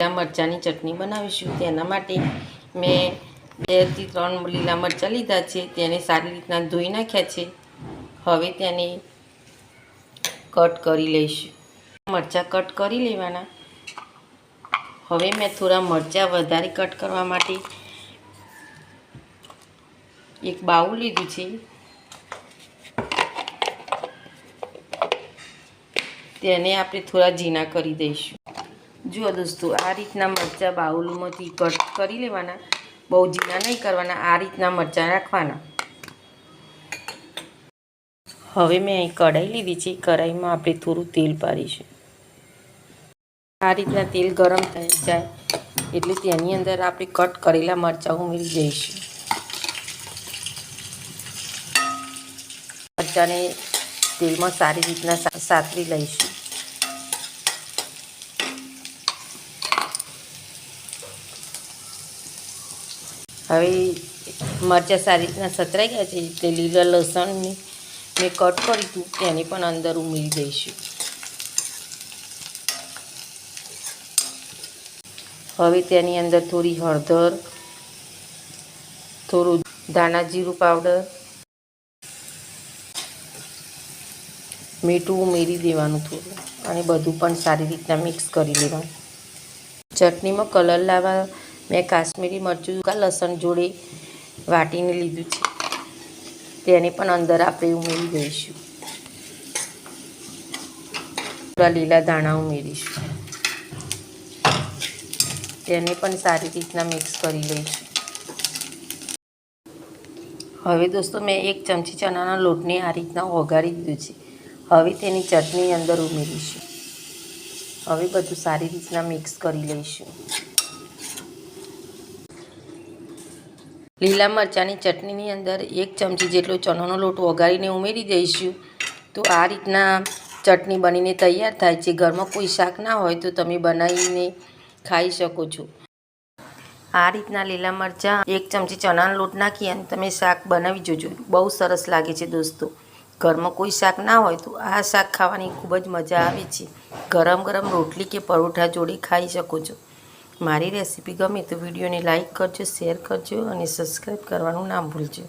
લીલા મરચાંની ચટણી બનાવીશું તેના માટે મેં બેથી ત્રણ લીલા મરચાં લીધા છે, તેને સારી રીતના ધોઈ નાખ્યા છે. હવે તેને કટ કરી લઈશું. મરચાં કટ કરી લેવાના. હવે મેં થોડા મરચાં વધારે કટ કરવા માટે એક બાઉલ લીધું છે. તેને આપણે થોડા ઝીણા કરી દઈશું. જુઓ દોસ્તો, આ રીતના મરચાં બાઉલમાંથી કટ કરી લેવાના. બહુ ઝીણા નહીં કરવાના, આ રીતના મરચાં રાખવાના. હવે મેં અહીં કઢાઈ લીધી છે, કઢાઈમાં આપણે થોડું તેલ પાડીશું. આ રીતના તેલ ગરમ થઈ જાય, એટલે તેની અંદર આપણે કટ કરેલા મરચાં ઉમેરી જઈશું મરચાંને તેલમાં સારી રીતના સાતરી લઈશું. હવે મરચાં સારી રીતના સતરાઈ ગયા છે એટલે લીલા લસણને મેં કટ કર્યું હતું, તેને પણ અંદર ઉમેરી દઈશું. હવે તેની અંદર થોડી હળદર, થોડું ધાણા જીરું પાવડર, મીઠું ઉમેરી દેવાનું થોડું, અને બધું પણ સારી રીતના મિક્સ કરી લેવાનું. ચટણીમાં કલર લાવવા મેં કાશ્મીરી મરચું કા લસણ જોડે વાટીને લીધું છે. તેને પણ અંદર આપણે ઉમેરી દઈશું. થોડા લીલા ધાણા ઉમેરીશું. તેને પણ સારી રીતના મિક્સ કરી લઈશું. હવે દોસ્તો મેં એક ચમચી ચણાના લોટને આ રીતના ઓગાળી દીધું છે. હવે તેની ચટણી અંદર ઉમેરીશું. હવે બધું સારી રીતના મિક્સ કરી લઈશું. લીલા મરચાંની ચટણીની અંદર એક ચમચી જેટલો ચણાનો લોટ વઘારીને ઉમેરી દઈશું. તો આ રીતના ચટણી બનીને તૈયાર થાય છે. ઘરમાં કોઈ શાક ના હોય તો તમે બનાવીને ખાઈ શકો છો. આ રીતના લીલા મરચાં એક ચમચી ચણાનો લોટ નાખી અને તમે શાક બનાવી જોજો. બહુ સરસ લાગે છે દોસ્તો. ઘરમાં કોઈ શાક ના હોય તો આ શાક ખાવાની ખૂબ જ મજા આવે છે. ગરમ ગરમ રોટલી કે પરોઠા જોડે ખાઈ શકો છો. મારી રેસીપી ગમે તો વિડીયોને લાઇક કરજો શેર કરજો અને સબસ્ક્રાઈબ કરવાનું ના ભૂલજો.